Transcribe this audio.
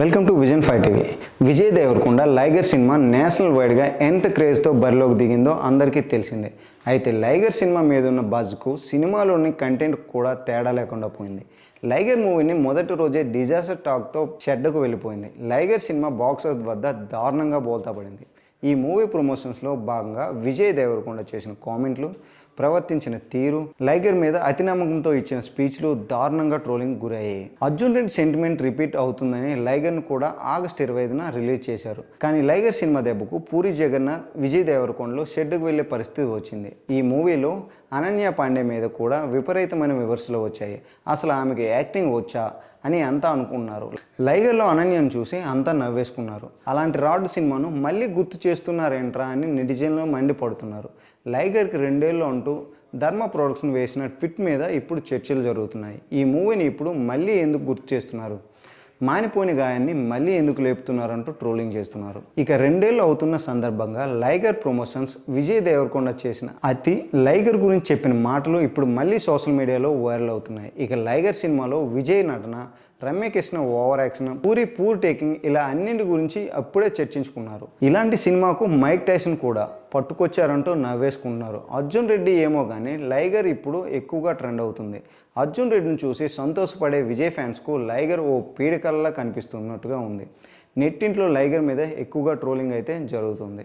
Welcome to vision five TV. Vijay Devarakonda Liger cinema national వైడ్గా ఎంత క్రేజ్తో బరిలోకి దిగిందో అందరికీ తెలిసిందే. అయితే లైగర్ సినిమా మీద ఉన్న బజ్కు సినిమాలోని కంటెంట్ కూడా తేడా లేకుండా పోయింది. లైగర్ మూవీని మొదటి రోజే డిజాస్టర్ టాక్తో షెడ్కు వెళ్ళిపోయింది. లైగర్ సినిమా బాక్సర్స్ వద్ద దారుణంగా బోల్తా పడింది. ఈ మూవీ ప్రమోషన్స్లో భాగంగా విజయ్ దేవరకొండ చేసిన కామెంట్లు ప్రవర్తించిన తీరు లైగర్ మీద అతి నమ్మకంతో ఇచ్చిన స్పీచ్లు దారుణంగా ట్రోలింగ్ గురయ్యాయి. అర్జున్ రెడ్డి సెంటిమెంట్ రిపీట్ అవుతుందని లైగర్ను కూడా ఆగస్ట్ ఇరవై ఐదున రిలీజ్ చేశారు. కానీ లైగర్ సినిమా దెబ్బకు పూరి జగన్నాథ్ విజయ్ దేవరకొండలో షెడ్డుకు వెళ్ళే పరిస్థితి వచ్చింది. ఈ మూవీలో అనన్య పాండే మీద కూడా విపరీతమైన విమర్శలు వచ్చాయి. అసలు ఆమెకి యాక్టింగ్ వచ్చా? అని అంతా అనుకున్నారు. లైగర్లో అనన్యను చూసి అంతా నవ్వేసుకున్నారు. అలాంటి రాడ్ సినిమాను మళ్ళీ గుర్తు చేస్తున్నారేంట్రా అని నెటిజన్లో మండిపడుతున్నారు. లైగర్కి రెండేళ్ళు అంటూ ధర్మ ప్రొడక్షన్ వేసిన ట్విట్ మీద ఇప్పుడు చర్చలు జరుగుతున్నాయి. ఈ మూవీని ఇప్పుడు మళ్ళీ ఎందుకు గుర్తు చేస్తున్నారు? మానిపోని గాయాన్ని మళ్ళీ ఎందుకు లేపుతున్నారంటూ ట్రోలింగ్ చేస్తున్నారు. ఇక రెండేళ్ళు అవుతున్న సందర్భంగా లైగర్ ప్రమోషన్స్ విజయ్ దేవరకొండ చేసిన అతి లైగర్ గురించి చెప్పిన మాటలు ఇప్పుడు మళ్ళీ సోషల్ మీడియాలో వైరల్ అవుతున్నాయి. ఇక లైగర్ సినిమాలో విజయ్ నటన Ramya Krishna over action Puri poor taking ఇలా అన్నింటి గురించి అప్పుడే చర్చించుకున్నారు. ఇలాంటి సినిమాకు మైక్ టైసన్ కూడా పట్టుకొచ్చారంటూ నవ్వేసుకుంటున్నారు. అర్జున్ రెడ్డి ఏమో కానీ లైగర్ ఇప్పుడు ఎక్కువగా ట్రెండ్ అవుతుంది. అర్జున్ రెడ్డిని చూసి సంతోషపడే విజయ్ ఫ్యాన్స్కు లైగర్ ఓ పీడకల్లా కనిపిస్తున్నట్టుగా ఉంది. నెట్టింట్లో లైగర్ మీద ఎక్కువగా ట్రోలింగ్ అయితే జరుగుతుంది.